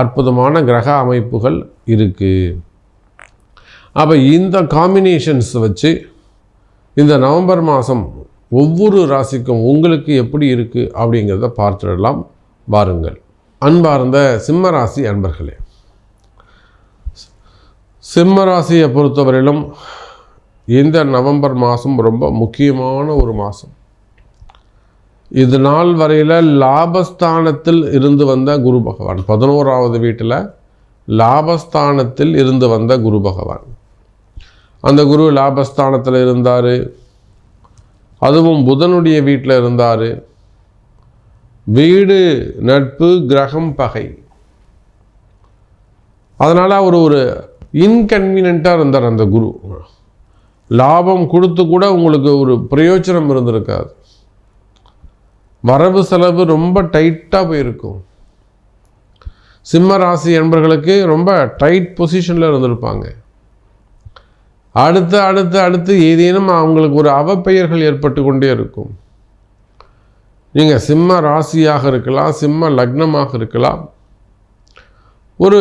அற்புதமான கிரக அமைப்புகள் இருக்குது அப்போ இந்த காம்பினேஷன்ஸ் வச்சு இந்த நவம்பர் மாதம் ஒவ்வொரு ராசிக்கும் உங்களுக்கு எப்படி இருக்குது அப்படிங்கிறத பார்த்துடலாம். வாருங்கள். அன்பார்ந்த சிம்ம ராசி அன்பர்களே சிம்ம ராசியை பொறுத்தவரையிலும் இந்த நவம்பர் மாதம் ரொம்ப முக்கியமான ஒரு மாதம் இது நாள் வரையில் லாபஸ்தானத்தில் இருந்து வந்த குரு பகவான். பதினோராவது வீட்டில் லாபஸ்தானத்தில் இருந்து வந்த குரு பகவான். அந்த குரு லாபஸ்தானத்தில் இருந்தார். அதுவும் புதனுடைய வீட்டில் இருந்தார். வீடு நட்பு கிரகம் பகை. அதனால் அவர் ஒரு இன்கன்வீனியண்ட்டாக இருந்தார் அந்த குரு. லாபம் கொடுத்து கூட உங்களுக்கு ஒரு பிரயோஜனம் இருந்திருக்காது. வரவு செலவு ரொம்ப டைட்டாக போயிருக்கும். சிம்ம ராசி என்பர்களுக்கு ரொம்ப டைட் பொசிஷனில் இருந்திருப்பாங்க. அடுத்து அடுத்து அடுத்து ஏதேனும் அவங்களுக்கு ஒரு அவப்பெயர்கள் ஏற்பட்டு கொண்டே இருக்கும். நீங்கள் சிம்ம ராசியாக இருக்கலாம் சிம்ம லக்னமாக இருக்கலாம். ஒரு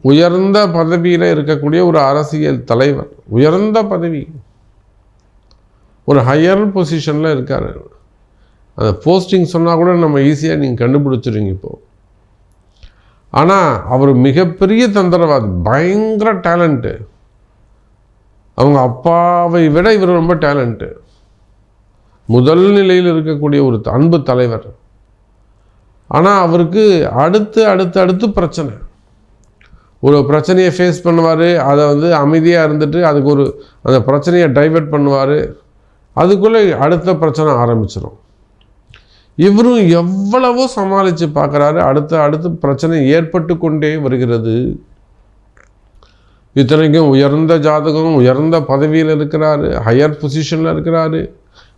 உயர்ந்த பதவியில் இருக்கக்கூடிய ஒரு அரசியல் தலைவர் உயர்ந்த பதவி. ஒரு ஹையர் பொசிஷனில் இருக்கார். அந்த போஸ்டிங் சொன்னால் கூட நம்ம ஈஸியாக நீங்கள் கண்டுபிடிச்சிருங்க இப்போது ஆனால் அவர் மிகப்பெரிய தந்திரவாதி பயங்கர டேலண்ட்டு அவங்க அப்பாவை விட இவர் ரொம்ப டேலண்ட்டு முதல் நிலையில் இருக்கக்கூடிய ஒரு அன்பு தலைவர். ஆனால் அவருக்கு அடுத்து அடுத்து அடுத்து பிரச்சனை. ஒரு பிரச்சனையை ஃபேஸ் பண்ணுவார் அதை வந்து அமைதியாக இருந்துட்டு அதுக்கு ஒரு அந்த பிரச்சனையை டைவெர்ட் பண்ணுவார். அதுக்குள்ளே அடுத்த பிரச்சனை ஆரம்பிச்சிடும் இவரும் எவ்வளவோ சமாளித்து பார்க்குறாரு. அடுத்த அடுத்து பிரச்சனை ஏற்பட்டு கொண்டே வருகிறது. இத்தனைக்கும் உயர்ந்த ஜாதகம் உயர்ந்த பதவியில் இருக்கிறாரு ஹையர் பொசிஷனில் இருக்கிறாரு.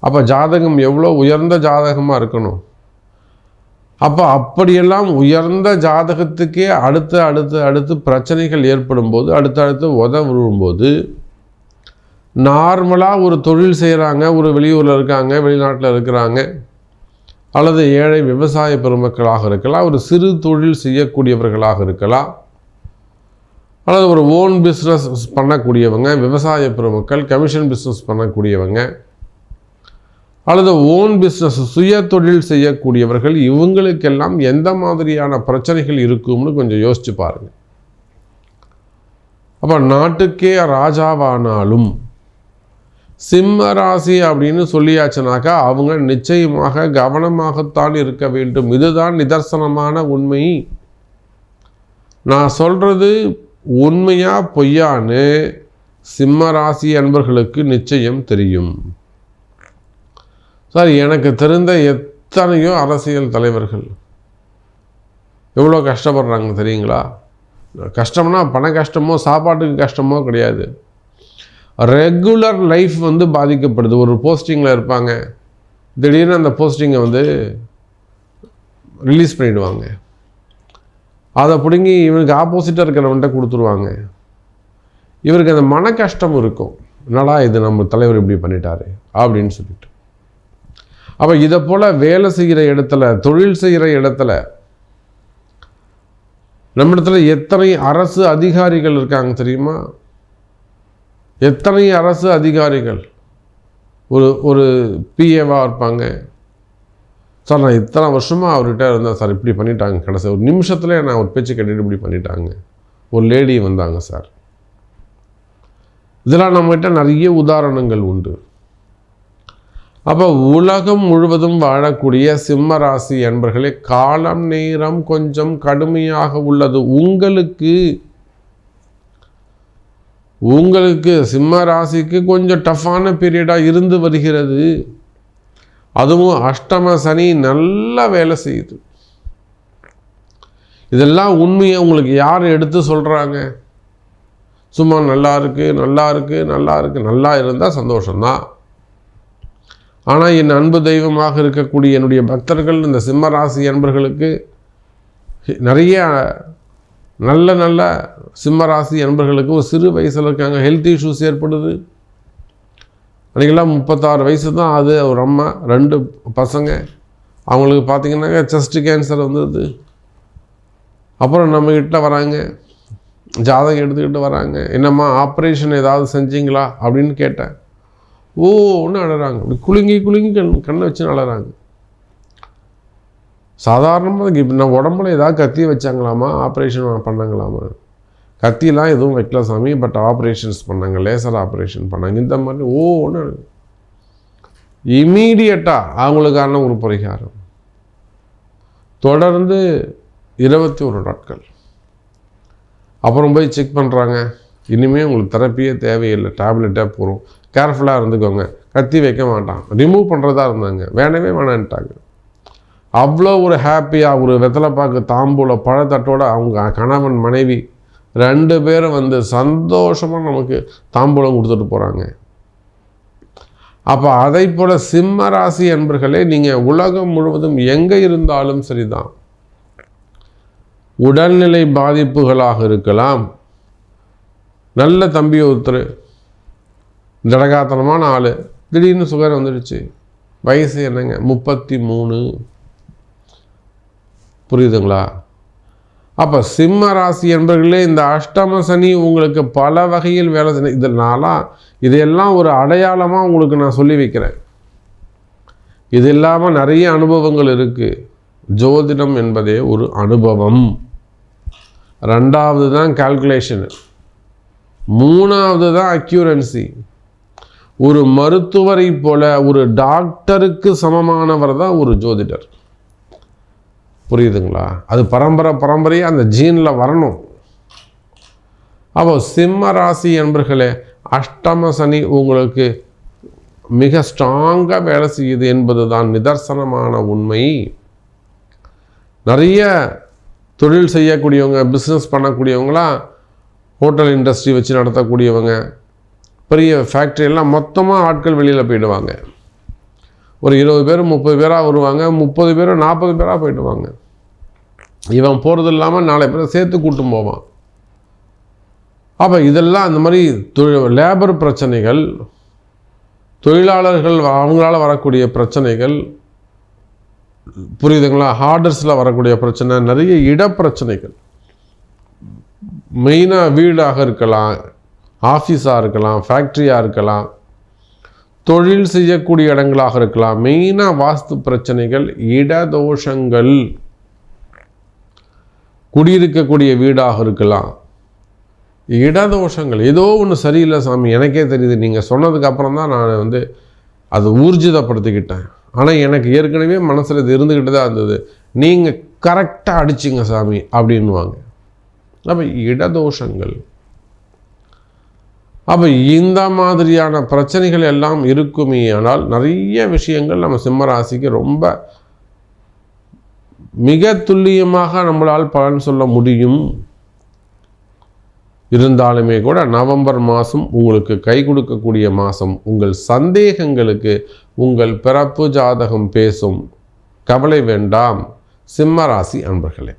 அப்போ ஜாதகம் எவ்வளோ உயர்ந்த ஜாதகமாக இருக்கணும்? அப்போ அப்படியெல்லாம் உயர்ந்த ஜாதகத்துக்கே அடுத்து அடுத்து அடுத்து பிரச்சனைகள் ஏற்படும் போது அடுத்து அடுத்து உதவும்போது நார்மலாக ஒரு தொழில் செய்கிறாங்க ஒரு வெளியூரில் இருக்காங்க வெளிநாட்டில் இருக்கிறாங்க. அல்லது ஏழை விவசாய பெருமக்களாக இருக்கலாம் ஒரு சிறு தொழில் செய்யக்கூடியவர்களாக இருக்கலாம் அல்லது ஒரு ஓன் பிஸ்னஸ் பண்ணக்கூடியவங்க விவசாய பெருமக்கள் கமிஷன் பிஸ்னஸ் பண்ணக்கூடியவங்க அல்லது ஓன் பிஸ்னஸ் சுய தொழில் செய்யக்கூடியவர்கள் இவங்களுக்கெல்லாம் எந்த மாதிரியான பிரச்சனைகள் இருக்கும்னு கொஞ்சம் யோசிச்சு பாருங்கள் அப்போ நாட்டுக்கே ராஜாவானாலும் சிம்ம ராசி அப்படின்னு சொல்லியாச்சுனாக்கா அவங்க நிச்சயமாக கவனமாகத்தான் இருக்க வேண்டும். இதுதான் நிதர்சனமான உண்மை. நான் சொல்கிறது உண்மையா பொய்யான்னு சிம்ம ராசி அன்பர்களுக்கு நிச்சயம் தெரியும். சார் எனக்கு தெரிந்த எத்தனையோ அரசியல் தலைவர்கள். எவ்வளோ கஷ்டப்படுறாங்க தெரியுங்களா? கஷ்டம்னா பண கஷ்டமோ சாப்பாட்டுக்கு கஷ்டமோ கிடையாது. ரெகுலர் லைஃப் வந்து பாதிக்கப்படுது. ஒரு போஸ்டிங்கில் இருப்பாங்க. திடீர்னு அந்த போஸ்டிங்கை வந்து ரிலீஸ் பண்ணிவிடுவாங்க அதை பிடுங்கி இவனுக்கு ஆப்போசிட்டாக இருக்கிறவன்ட்ட கொடுத்துருவாங்க. இவருக்கு அந்த மன கஷ்டம் இருக்கும். என்னடா இது நம்ம தலைவர் இப்படி பண்ணிட்டாரு அப்படின்னு சொல்லிட்டு. அப்போ இதை போல் வேலை செய்கிற இடத்துல தொழில் செய்கிற இடத்துல நம்ம இடத்துல எத்தனை அரசு அதிகாரிகள் இருக்காங்க தெரியுமா? எத்தனை அரசு அதிகாரிகள்? ஒரு ஒரு பிஏவாக இருப்பாங்க. சார் நான் இத்தனை வருஷமாக அவர்கிட்ட இருந்தேன் சார் இப்படி பண்ணிட்டாங்க கடைசி ஒரு நிமிஷத்தில் நான் ஒரு பேச்சு கேட்டுட்டு இப்படி பண்ணிட்டாங்க. ஒரு லேடி வந்தாங்க சார். இதெல்லாம் நம்மகிட்ட நிறைய உதாரணங்கள் உண்டு. அப்போ உலகம் முழுவதும் வாழக்கூடிய சிம்ம ராசி என்பர்களே காலம் நேரம் கொஞ்சம் கடுமையாக உள்ளது. உங்களுக்கு உங்களுக்கு சிம்ம ராசிக்கு கொஞ்சம் டஃப்பான பீரியடாக இருந்து வருகிறது. அதுவும் அஷ்டம சனி நல்லா வேலை செய்யுது. இதெல்லாம் உண்மையை உங்களுக்கு யார் எடுத்து சொல்கிறாங்க சும்மா நல்லா இருக்குது நல்லா இருக்குது நல்லா இருக்குது நல்லா இருந்தால் சந்தோஷம்தான் ஆனால் என் அன்பு தெய்வமாக இருக்கக்கூடிய என்னுடைய பக்தர்கள் இந்த சிம்ம ராசி அன்பர்களுக்கு நிறைய நல்ல நல்ல சிம்ம ராசி ஒரு சிறு வயசில் இருக்காங்க. ஹெல்த் இஷ்யூஸ் ஏற்படுது. அன்றைக்கெல்லாம் முப்பத்தாறு வயசு தான் அது. ஒரு அம்மா ரெண்டு பசங்க. அவங்களுக்கு பார்த்திங்கன்னாக்க செஸ்ட் கேன்சர் வந்தது. அப்புறம் நம்மக்கிட்ட வராங்க. ஜாதகம் எடுத்துக்கிட்டு வராங்க. என்னம்மா ஆப்ரேஷன் ஏதாவது செஞ்சிங்களா? அப்படின்னு கேட்டேன். ஓ ஒன்று அழகிறாங்க அப்படி குலுங்கி குலுங்கி கண் கண்ணை வச்சு அழகிறாங்க சாதாரணமாக இப்போ நான் உடம்புல ஏதாவது கத்தி வச்சாங்களாமா ஆப்ரேஷன் பண்ணாங்களாமா? கத்திலாம் எதுவும் வைக்கல சாமி பட் ஆப்ரேஷன்ஸ் பண்ணாங்க லேசர் ஆப்ரேஷன் பண்ணாங்க. இந்த மாதிரி ஓ ஒன்று இமீடியட்டாக அவங்களுக்கான ஒரு பரிகாரம். தொடர்ந்து இருபத்தி ஒரு நாட்கள். அப்புறம் போய் செக் பண்ணுறாங்க இனிமேல் உங்களுக்கு தெரப்பியே தேவையில்லை. டேப்லெட்டே போகிறோம் கேர்ஃபுல்லாக இருந்துக்கோங்க. கத்தி வைக்க மாட்டான். ரிமூவ் பண்ணுறதா இருந்தாங்க. வேணவே வேணான்ட்டாங்க. அவ்வளோ ஒரு ஹாப்பியாக ஒரு வெத்தலைப்பாக்கு தாம்பூல பழத்தட்டோட அவங்க கணவன் மனைவி ரெண்டு பேரும் வந்து சந்தோஷமாக நமக்கு தாம்பூலம் கொடுத்துட்டு போகிறாங்க அப்போ அதை போல் சிம்ம ராசி என்பர்களே நீங்கள் உலகம் முழுவதும் எங்கே இருந்தாலும் சரிதான். உடல்நிலை பாதிப்புகளாக இருக்கலாம். நல்ல தம்பி ஒருத்தர் ஜடகாத்தனமான ஆள் திடீர்னு சுகர் வந்துடுச்சு. வயசு என்னங்க? முப்பத்தி மூணு. புரியுதுங்களா? அப்போ சிம்ம ராசி என்பர்களே இந்த அஷ்டம சனி உங்களுக்கு பல வகையில் வேலை செய்ய இதனாலாம் இதையெல்லாம் ஒரு அடையாளமாக உங்களுக்கு நான் சொல்லி வைக்கிறேன். இது இல்லாமல் நிறைய அனுபவங்கள் இருக்குது ஜோதிடம் என்பதே ஒரு அனுபவம். ரெண்டாவது தான் கால்குலேஷனு மூணாவது தான் அக்யூரன்சி ஒரு மருத்துவரை போல ஒரு டாக்டருக்கு சமமானவர் தான் ஒரு ஜோதிடர். புரியுதுங்களா? அது பரம்பரை பரம்பரையாக அந்த ஜீனில் வரணும். அப்போ சிம்ம ராசி என்பர்களே அஷ்டம சனி உங்களுக்கு மிக ஸ்ட்ராங்காக வேலை செய்யுது என்பது தான் நிதர்சனமான உண்மை. நிறைய தொழில் செய்யக்கூடியவங்க பிஸ்னஸ் பண்ணக்கூடியவங்களாம் ஹோட்டல் இண்டஸ்ட்ரி வச்சு நடத்தக்கூடியவங்க பெரிய ஃபேக்ட்ரி எல்லாம் மொத்தமாக ஆட்கள் வெளியில் போயிடுவாங்க. ஒரு இருபது பேர் முப்பது பேராக வருவாங்க முப்பது பேர் நாற்பது பேராக போயிடுவாங்க இவன் போகிறது இல்லாமல் நாளை பேரை சேர்த்து கூட்டும் போவான். அப்போ இதெல்லாம் அந்த மாதிரி தொழில் லேபர் பிரச்சனைகள் தொழிலாளர்கள் அவங்களால வரக்கூடிய பிரச்சனைகள் புரியுதுங்களா? ஹார்டர்ஸில் வரக்கூடிய பிரச்சனை நிறைய இடப்பிரச்சனைகள். மெயினாக வீடாக இருக்கலாம் ஆஃபீஸாக இருக்கலாம் ஃபேக்ட்ரியாக இருக்கலாம் தொழில் செய்யக்கூடிய இடங்களாக இருக்கலாம். மெயினாக வாஸ்து பிரச்சனைகள் இடதோஷங்கள். குடியிருக்கக்கூடிய வீடாக இருக்கலாம். இடதோஷங்கள். ஏதோ ஒன்று சரியில்லை சாமி எனக்கே தெரியுது. நீங்கள் சொன்னதுக்கு அப்புறம் தான் நான் வந்து அதை ஊர்ஜிதப்படுத்திக்கிட்டேன். ஆனால் எனக்கு ஏற்கனவே மனசில் இது இருந்துக்கிட்டு தான் இருந்தது. நீங்கள் கரெக்டாக அடிச்சிங்க சாமி அப்படின்வாங்க அப்போ இடதோஷங்கள். அப்போ இந்த மாதிரியான பிரச்சனைகள் எல்லாம் இருக்குமே ஆனால் நிறைய விஷயங்கள் நம்ம சிம்மராசிக்கு ரொம்ப மிக துல்லியமாக நம்மளால் பலன் சொல்ல முடியும். இருந்தாலுமே கூட நவம்பர் மாதம் உங்களுக்கு கை கொடுக்கக்கூடிய மாதம் உங்கள் சந்தேகங்களுக்கு உங்கள் பிறப்பு ஜாதகம் பேசும். கவலை வேண்டாம். சிம்மராசி அன்பர்களே.